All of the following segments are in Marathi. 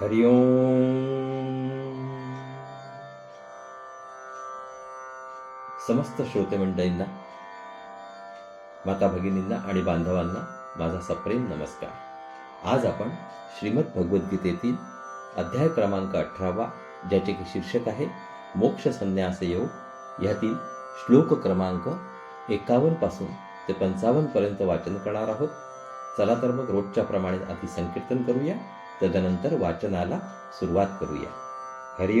हरि ओम। समस्त श्रोते मंडळींना माता भगिनींना आणि बांधवांना माझा सप्रेम नमस्कार. आज आपण श्रीमद भगवद्गीतेतील अध्याय क्रमांक अठरावा ज्याचे की शीर्षक आहे मोक्ष संन्यास योग ह्यातील श्लोक क्रमांक एकावन्नपासून ते पंचावन्न पर्यंत वाचन करणार आहोत. चला तर मग रोजच्या प्रमाणे आधी संकीर्तन करूया. तदनंतर वाचनाला सुरुवात करूया. हरि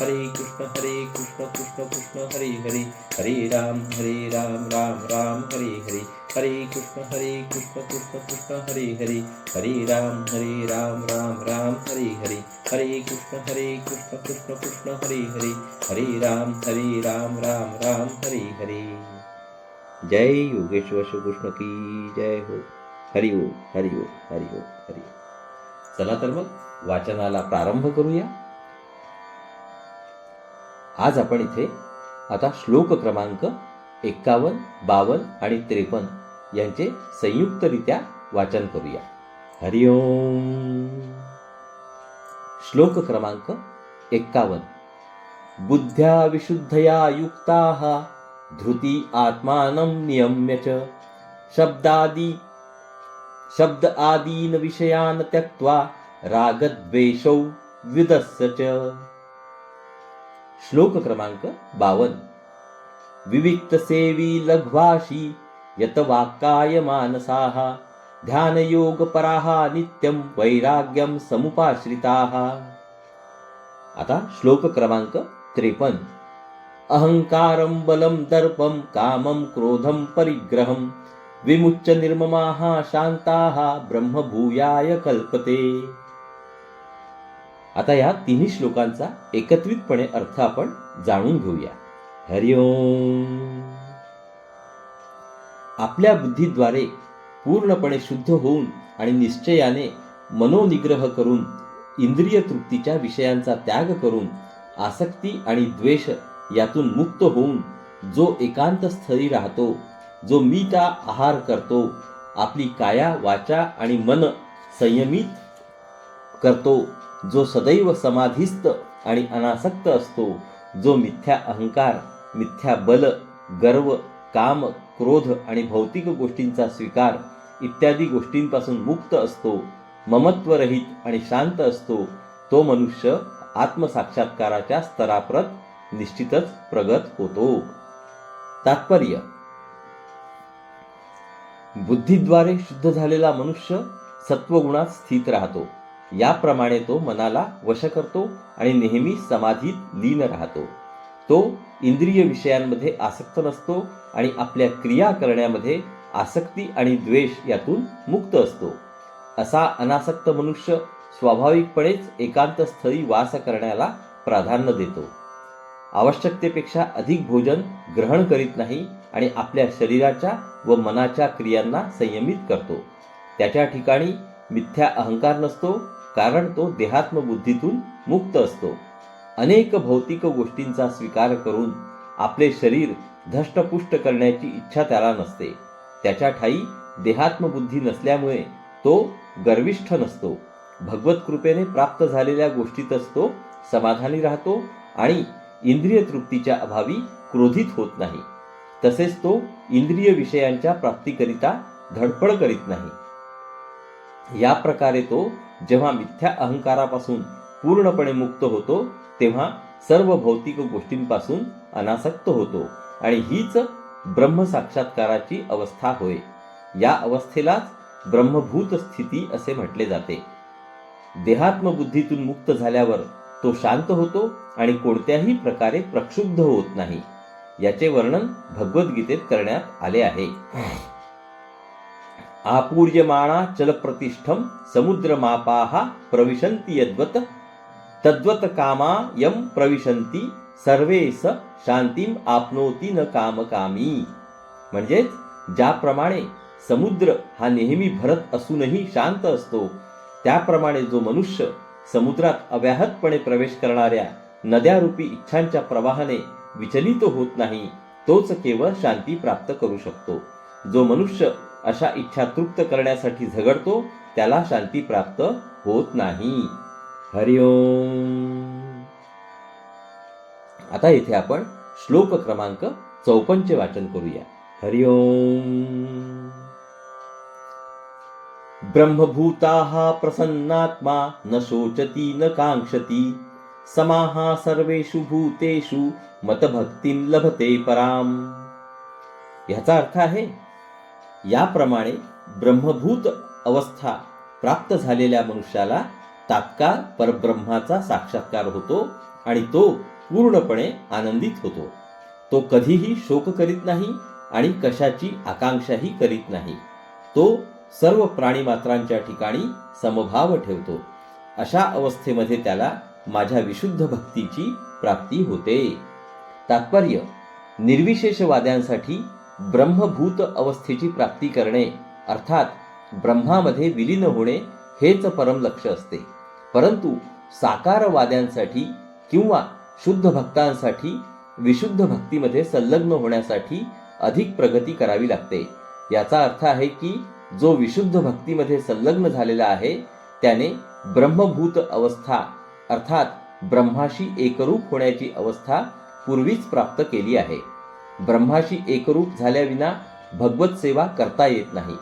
हरे कृष्ण हरे कृष्ण कृष्ण कृष्ण हरे हरे. हरे राम हरे राम राम राम हरे हरे. हरे कृष्ण हरे कृष्ण कृष्ण कृष्ण हरे हरे. हरे राम हरे राम राम राम हरे हरे. हरे कृष्ण हरे कृष्ण कृष्ण कृष्ण हरे हरे. हरे राम हरे राम राम राम हरे हरे. जय योगेश्वर श्रीकृष्ण की जय हो. हरि ओम हरि ओम हरि ओम हरि ओम. चला तर मग वाचनाला प्रारंभ करूया. आज आपण इथे आता श्लोक क्रमांक एक्कावन्न बावन्न आणि त्रेपन्न यांचे संयुक्तरित्या वाचन करूया. हरिओम श्लोक क्रमांक एक्कावन्न बुद्ध्या विशुद्धया युक्ताः धृती आत्मानं नियम्य च. शब्दादी शब्द आदीन विषयान् त्यक्त्वा रागद्वेषौ विदस्य च. श्लोक क्रमांक बावन्न. विविक्तसेवी लघ्वाशी यत वाक्काय मानसाः ध्यानयोगपराः नित्यं वैराग्यं समुपाश्रिताः. आता श्लोक क्रमांक त्रेपन्न. अहंकारं बलं दर्पं कामं क्रोधं परिग्रहं विमुच्य निर्ममाः शान्ताः ब्रह्मभूयाय कल्पते. आता या तिन्ही श्लोकांचा एकत्रितपणे अर्थ आपण जाणून घेऊया. हरिओम आपल्या बुद्धीद्वारे पूर्णपणे शुद्ध होऊन आणि निश्चयाने मनोनिग्रह करून इंद्रिय तृप्तीच्या विषयांचा त्याग करून आसक्ती आणि द्वेष यातून मुक्त होऊन जो एकांत स्थळी राहतो जो मीता आहार करतो आपली काया वाचा आणि मन संयमित करतो जो सदैव समाधिस्थ आणि अनासक्त असतो जो मिथ्या अहंकार मिथ्या बल गर्व काम क्रोध आणि भौतिक गोष्टींचा स्वीकार इत्यादी गोष्टींपासून मुक्त असतो ममत्वरहित आणि शांत असतो तो मनुष्य आत्मसाक्षात्काराच्या स्तराप्रत निश्चितच प्रगत होतो. तात्पर्य. बुद्धीद्वारे शुद्ध झालेला मनुष्य सत्वगुणात स्थित राहतो. याप्रमाणे तो मनाला वश करतो आणि नेहमी समाधीत लीन राहतो. तो इंद्रिय विषयांमध्ये आसक्त नसतो आणि आपल्या क्रिया करण्यामध्ये आसक्ती आणि द्वेष यातून मुक्त असतो. असा अनासक्त मनुष्य स्वाभाविकपणेच एकांत स्थळी वास करण्याला प्राधान्य देतो. आवश्यकतेपेक्षा अधिक भोजन ग्रहण करीत नाही आणि आपल्या शरीराच्या व मनाच्या क्रियांना संयमित करतो. त्याच्या ठिकाणी मिथ्या अहंकार नसतो कारण तो देहात्मबुद्धीतून मुक्त असतो. अनेक भौतिक गोष्टींचा स्वीकार करून आपले शरीर धष्टपुष्ट करण्याची इच्छा त्याला नसते. त्याच्या ठाई देहात्मबुद्धी नसल्यामुळे तो गर्विष्ठ नसतो. भगवत कृपेने प्राप्त झालेल्या गोष्टीतच तो समाधानी राहतो आणि इंद्रिय तृप्तीच्या अभावी क्रोधित होत नाही. तसेच तो इंद्रिय विषयांच्या प्राप्तीकरिता धडपड करीत नाही. या प्रकारे तो जेव्हा मिथ्या अहंकारापासून पूर्णपणे मुक्त होतो तेव्हा सर्व भौतिक गोष्टींपासून अनासक्त होतो. आणि हीच ब्रह्मसाक्षात्काराची अवस्था होय. या अवस्थेलाच ब्रह्मभूत स्थिती असे म्हटले जाते. देहात्मबुद्धीतून मुक्त झाल्यावर तो शांत होतो आणि कोणत्याही प्रकारे प्रक्षुब्ध होत नाही. याचे वर्णन भगवद्गीतेत करण्यात आले आहे. आपूर्यमाणा चलप्रतिष्ठं समुद्रमापाः प्रविशन्ति यद्वत तद्वत् कामा यं प्रविशन्ति सर्वे स शांतीम आपनोती न कामकामी। म्हणजेच ज्याप्रमाणे समुद्र हा नेहमी भरत असूनही शांत असतो त्याप्रमाणे जो मनुष्य समुद्रात अव्याहतपणे प्रवेश करणाऱ्या नद्यारूपी इच्छांच्या प्रवाहाने विचलित होत नाही तोच केवळ शांती प्राप्त करू शकतो. जो मनुष्य अशा इच्छा तृप्त करण्यासाठी झगडतो त्याला शांती प्राप्त होत नाही. हरिओम आता इथे आपण श्लोक क्रमांक चौपनचे वाचन करूया. हरिओम ब्रह्मभूताः प्रसन्नात्मा न शोचती न कांक्षती समाः सर्वेषु भूतेषु मतभक्तीं लभते पराम। ह्याचा अर्थ आहे याप्रमाणे ब्रह्मभूत अवस्था प्राप्त झालेल्या मनुष्याला तात्काळ परब्रह्माचा साक्षात्कार होतो आणि तो पूर्णपणे आनंदित होतो. तो कधीही शोक करीत नाही आणि कशाची आकांक्षाही करीत नाही. तो सर्व प्राणीमात्रांच्या ठिकाणी समभाव ठेवतो. अशा अवस्थेमध्ये त्याला माझ्या विशुद्ध भक्तीची प्राप्ती होते. तात्पर्य निर्विशेषवाद्यांसाठी ब्रह्मभूत अवस्थेची प्राप्ती करणे अर्थात ब्रह्मामध्ये विलीन होणे हेच परम लक्ष असते. परंतु साकारवाद्यांसाठी किंवा शुद्ध भक्तांसाठी विशुद्ध भक्तीमध्ये संलग्न होण्यासाठी अधिक प्रगती करावी लागते. याचा अर्थ आहे की जो विशुद्ध भक्तीमध्ये संलग्न झालेला आहे त्याने ब्रह्मभूत अवस्था अर्थात ब्रह्माशी एकरूप होण्याची अवस्था पूर्वीच प्राप्त केली आहे. ब्रह्माशी एकरूप झाल्याविना भगवत सेवा करता येत नाही.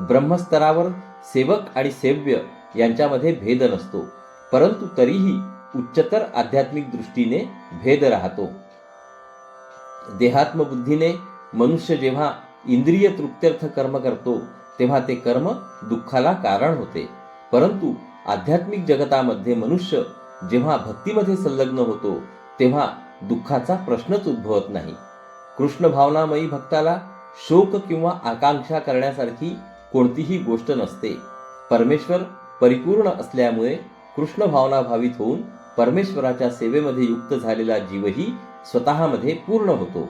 ब्रह्मस्तरावर सेवक आणि सेव्य यांच्यामध्ये भेद नसतो परंतु तरीही उच्चतर आध्यात्मिक दृष्टीने भेद राहतो. देहात्मबुद्धीने मनुष्य जेव्हा इंद्रिय तृप्त्यर्थ कर्म करतो तेव्हा ते कर्म दुःखाला कारण होते. परंतु आध्यात्मिक जगतामध्ये मनुष्य जेव्हा भक्तीमध्ये संलग्न होतो तेव्हा दुःखाचा प्रश्नच उद्भवत नाही. कृष्ण भावनामयी भक्ताला शोक किंवा आकांक्षा करण्यासारखी कोणतीही गोष्ट नसते. परमेश्वर परिपूर्ण असल्यामुळे कृष्ण भावना भावित होऊन परमेश्वराच्या सेवेमध्ये युक्त झालेला जीवही स्वतःमध्ये पूर्ण होतो.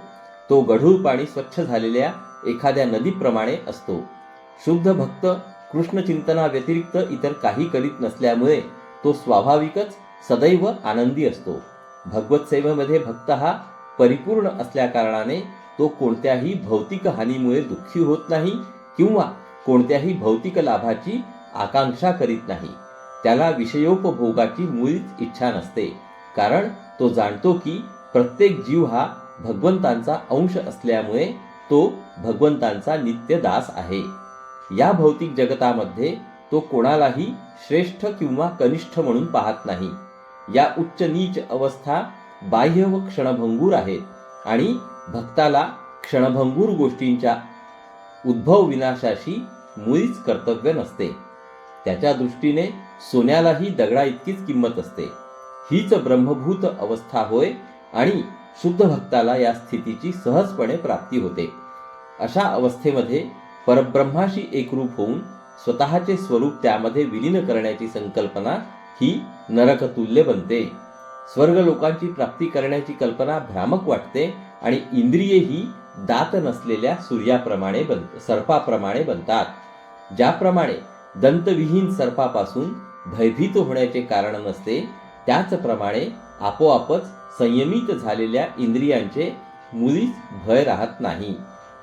तो गढूळ पाणी स्वच्छ झालेल्या एखाद्या नदीप्रमाणे असतो. शुद्ध भक्त कृष्ण चिंतना व्यतिरिक्त इतर काही करीत नसल्यामुळे तो स्वाभाविकच सदैव आनंदी असतो. भगवत सेवेमध्ये भक्त हा परिपूर्ण असल्या कारणाने तो कोणत्याही भौतिक हानीमुळे दुःखी होत नाही किंवा कोणत्याही भौतिक लाभाची आकांक्षा करीत नाही. त्याला विषयोपभोगाची मुळीच इच्छा नसते. कारण तो जाणतो की प्रत्येक जीव हा भगवंतांचा अंश असल्यामुळे तो भगवंतांचा नित्य दास आहे. या भौतिक जगतामध्ये तो कोणालाही श्रेष्ठ किंवा कनिष्ठ म्हणून पाहत नाही. या उच्च नीच अवस्था बाह्य व क्षणभंगूर आहेत आणि भक्ताला क्षणभंगूर गोष्टींच्या उद्भव विनाशाशी मुळीच कर्तव्य नसते. त्याच्या दृष्टीने सोन्यालाही दगडा इतकीच किंमत असते. हीच ब्रह्मभूत अवस्था होय आणि शुद्ध भक्ताला या स्थितीची सहजपणे प्राप्ती होते. अशा अवस्थेमध्ये परब्रह्माशी एकरूप होऊन स्वतःचे स्वरूप त्यामध्ये विलीन करण्याची संकल्पना ही नरकतुल्य बनते. स्वर्ग लोकांची प्राप्ती करण्याची कल्पना भ्रामक वाटते आणि इंद्रिये ही दात नसलेल्या सूर्याप्रमाणे बन सर्पाप्रमाणे बनतात. ज्याप्रमाणे दंतविहीन सर्पापासून भयभीत होण्याचे कारण नसते त्याचप्रमाणे आपोआपच संयमित झालेल्या इंद्रियांचे मुलीच भय राहत नाही.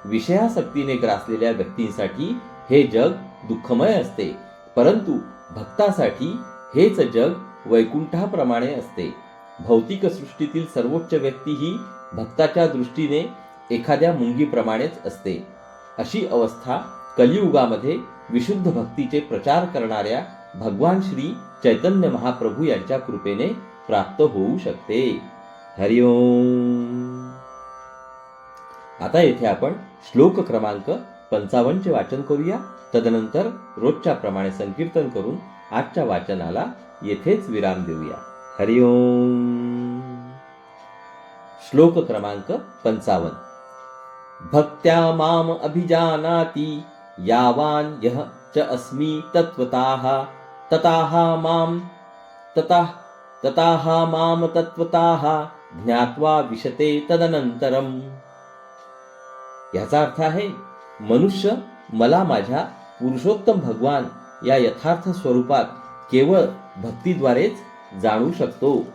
विषयासक्तीने ग्रासलेल्या व्यक्तींसाठी हे जग दुःखमय असते परंतु भक्तासाठी हेच जग वैकुंठाप्रमाणे असते. भौतिक सृष्टीतील सर्वोच्च व्यक्ती ही भक्ताच्या दृष्टीने एखाद्या मुंगीप्रमाणेच असते. अशी अवस्था कलियुगामध्ये विशुद्ध भक्तीचे प्रचार करणाऱ्या भगवान श्री चैतन्य महाप्रभू यांच्या कृपेने प्राप्त होऊ शकते. हरिओम आता येथे आपण श्लोक क्रमांक पंचावन्नचे वाचन करूया. तदनंतर रोजच्या प्रमाणे संकीर्तन करून आजच्या वाचनाला येथेच विराम देऊया. हरिओम श्लोक क्रमांक पंचावन्न। भक्त्या माम अभिजानाति यावान यः च अस्मि तत्वताः तताः माम ततः तताः माम तत्वताः ज्ञात्वा विशते तदनंतरम याचा अर्थ आहे मनुष्य मला माझ्या पुरुषोत्तम भगवान या यथार्थ स्वरूपात केवळ भक्तीद्वारेच जाणू शकतो.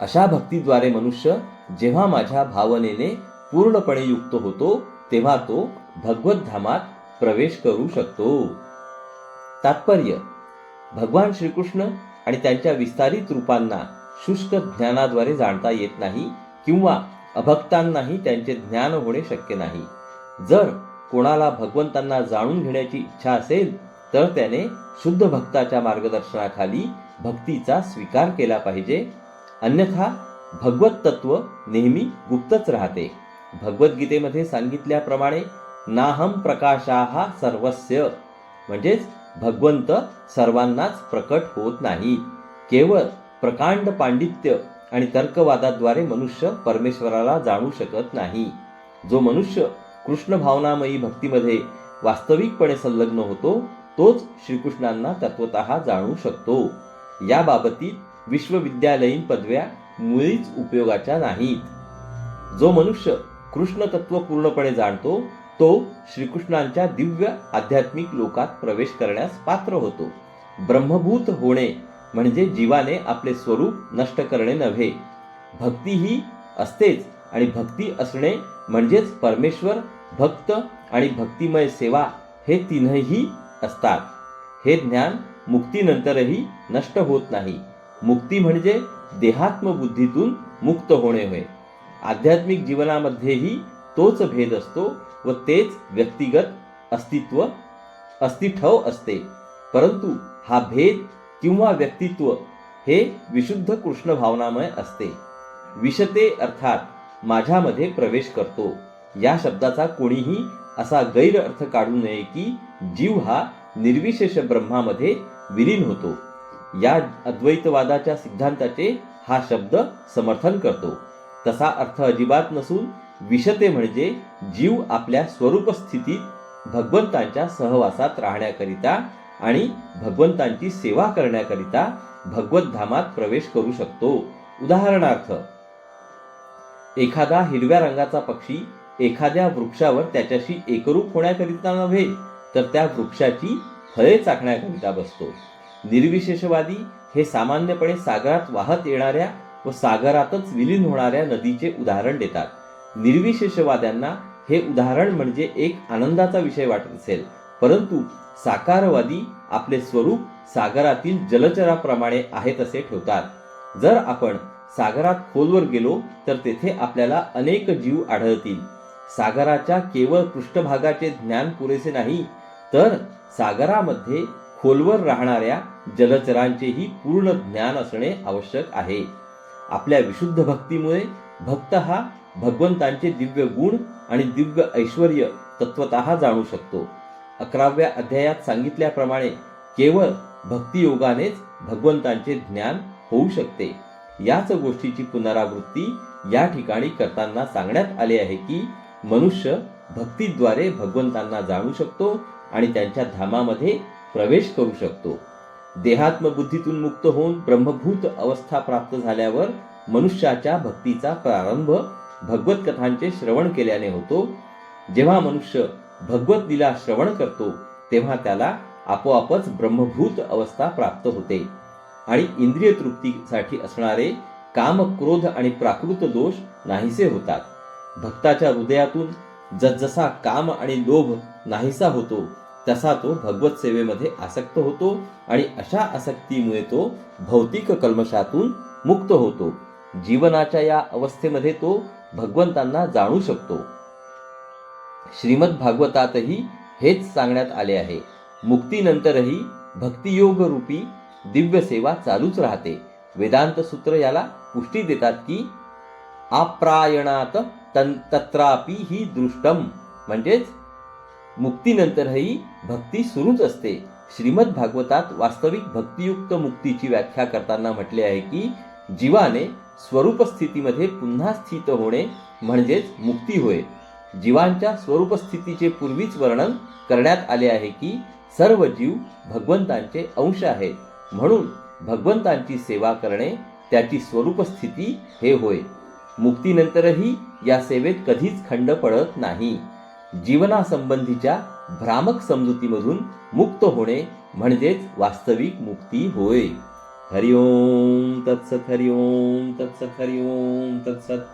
अशा भक्तीद्वारे मनुष्य जेव्हा माझ्या भावनेने पूर्णपणे युक्त होतो तेव्हा तो भगवत धामात प्रवेश करू शकतो. तात्पर्य भगवान श्रीकृष्ण आणि त्यांच्या विस्तारित रूपांना शुष्क ज्ञानाद्वारे जाणता येत नाही किंवा अभक्तांनाही त्यांचे ज्ञान होणे शक्य नाही. जर कोणाला भगवंतांना जाणून घेण्याची इच्छा असेल तर त्याने शुद्ध भक्ताच्या मार्गदर्शनाखाली भक्तीचा स्वीकार केला पाहिजे. अन्यथा भगवत तत्व नेहमी गुप्तच राहते. भगवद्गीतेमध्ये सांगितल्याप्रमाणे नाहम प्रकाशाहा सर्वस्य. म्हणजेच भगवंत सर्वांनाच प्रकट होत नाही. केवळ प्रकांड पांडित्य आणि तर्कवादाद्वारे मनुष्य परमेश्वराला जाणू शकत नाही. जो मनुष्य कृष्ण भावनामयी भक्तीमध्ये वास्तविकपणे संलग्न होतो तोच श्रीकृष्णांना तत्वत जाणू शकतो. याबाबतीत विश्वविद्यालयीन पदव्या मुळीच उपयोगाच्या नाहीत. जो मनुष्य कृष्ण तत्व पूर्णपणे जाणतो तो श्रीकृष्णांच्या दिव्य आध्यात्मिक लोकात प्रवेश करण्यास पात्र होतो. ब्रह्मभूत होणे म्हणजे जीवाने आपले स्वरूप नष्ट करणे नव्हे. भक्ती ही असतेच आणि भक्ती असणे म्हणजेच परमेश्वर भक्त आणि भक्तिमय सेवा हे तीनही असतात. हे ज्ञान मुक्तीनंतरही नष्ट होत नाही. मुक्ती म्हणजे देहात्मबुद्धीतून मुक्त होणे होय. आध्यात्मिक जीवनामध्येही तोच भेद असतो व तेच व्यक्तिगत अस्तित्व अस्तिठव असते. परंतु हा भेद किंवा व्यक्तित्व हे विशुद्ध कृष्ण भावनामय असते. विषते अर्थात माझ्यामध्ये प्रवेश करतो. या शब्दाचा कोणीही असा गैर अर्थ काढू नये की जीव हा निर्विशेष ब्रह्मामध्ये विलीन होतो. या अद्वैतवादाच्या सिद्धांताचे हा शब्द समर्थन करतो. तसा अर्थ अजिबात नसून विषते म्हणजे जीव आपल्या स्वरूप स्थितीत भगवंतांच्या सहवासात राहण्याकरिता आणि भगवंतांची सेवा करण्याकरिता भगवत धामात प्रवेश करू शकतो. उदाहरणार्थ एखादा हिरव्या रंगाचा पक्षी एखाद्या वृक्षावर त्याच्याशी एकरूप होण्याकरिता नव्हे तर त्या वृक्षाची फळे चाखण्याकरिता बसतो. निर्विशेषवादी हे सामान्यपणे सागरात वाहत येणाऱ्या व सागरातच विलीन होणाऱ्या नदीचे उदाहरण देतात. निर्विशेषवाद्यांना हे उदाहरण म्हणजे एक आनंदाचा विषय वाटत असेल परंतु साकारवादी आपले स्वरूप सागरातील जलचराप्रमाणे आहे तसे ठेवतात. जर आपण सागरात खोलवर गेलो तर तेथे आपल्याला अनेक जीव आढळतील. सागराच्या केवळ पृष्ठभागाचे ज्ञान पुरेसे नाही तर सागरामध्ये खोलवर राहणाऱ्या जलचरांचेही पूर्ण ज्ञान असणे आवश्यक आहे. आपल्या विशुद्ध भक्तीमुळे भक्त हा भगवंतांचे दिव्य गुण आणि दिव्य ऐश्वर तत्वत जाणू शकतो. अकराव्या अध्यायात सांगितल्याप्रमाणे केवळ भक्तियोगानेच भगवंतांचे ज्ञान होऊ शकते. याच गोष्टीची पुनरावृत्ती या ठिकाणी करताना सांगण्यात आले आहे की मनुष्य भक्तीद्वारे भगवंतांना जाणू शकतो आणि त्यांच्या धामामध्ये प्रवेश करू शकतो. देहात्मबुद्धीतून मुक्त होऊन ब्रह्मभूत अवस्था प्राप्त झाल्यावर मनुष्याच्या भक्तीचा प्रारंभ भगवत कथांचे श्रवण केल्याने होतो. जेव्हा मनुष्य भगवत लीला श्रवण करतो तेव्हा त्याला आपोआपच ब्रह्मभूत अवस्था प्राप्त होते. आणि इंद्रिय तृप्तीसाठी असणारे काम क्रोध आणि प्राकृत दोष नाहीसे होतात. भक्ताच्या हृदयातून जसजसा काम आणि लोभ नाहीसा होतो तसा तो भगवत सेवेमध्ये आसक्त होतो आणि अशा आसक्तीमुळे तो भौतिक कल्मशातून मुक्त होतो. जीवनाच्या या अवस्थेमध्ये तो भगवंतांना जाणू शकतो. श्रीमद भागवतातही हेच सांगण्यात आले आहे. मुक्तीनंतरही भक्तियोग रूपी दिव्य सेवा चालूच राहते. वेदांत सूत्र याला पुष्टी देतात की आप्रायणात तन तत्रापि ही दृष्टम। म्हणजेच मुक्तीनंतरही भक्ती सुरूच असते। श्रीमद भागवतात वास्तविक भक्तियुक्त मुक्तीची व्याख्या करताना म्हटले आहे की जीवाने स्वरूप स्थितीमध्ये पुन्हा स्थित होणे म्हणजेच मुक्ती होय। जीवांच्या स्वरूपस्थितीचे पूर्वीच वर्णन करण्यात आले आहे की सर्व जीव भगवंतांचे अंश आहेत। म्हणून भगवंतांची सेवा करणे त्याची स्वरूप स्थिती हे होय। मुक्तीनंतरही या सेवेत कधीच खंड पडत नाही. जीवनासंबंधीच्या भ्रामक समजुतीमधून मुक्त होणे म्हणजेच वास्तविक मुक्ती होय. हरिओम तत्सत हरिओम तत्सत हरिओम तत्सत.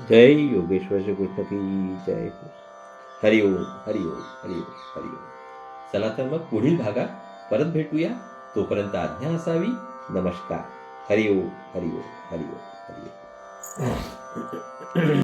जय योगेश्वर कृष्ण की जय हो. हरि ओम हरि ओम हरि ओम हरि ओम. चला तर मग पुढील भागात परत भेटूया. तोपर्यंत आज्ञा असावी. नमस्कार. हरि ओम हरि ओम हरि ओम.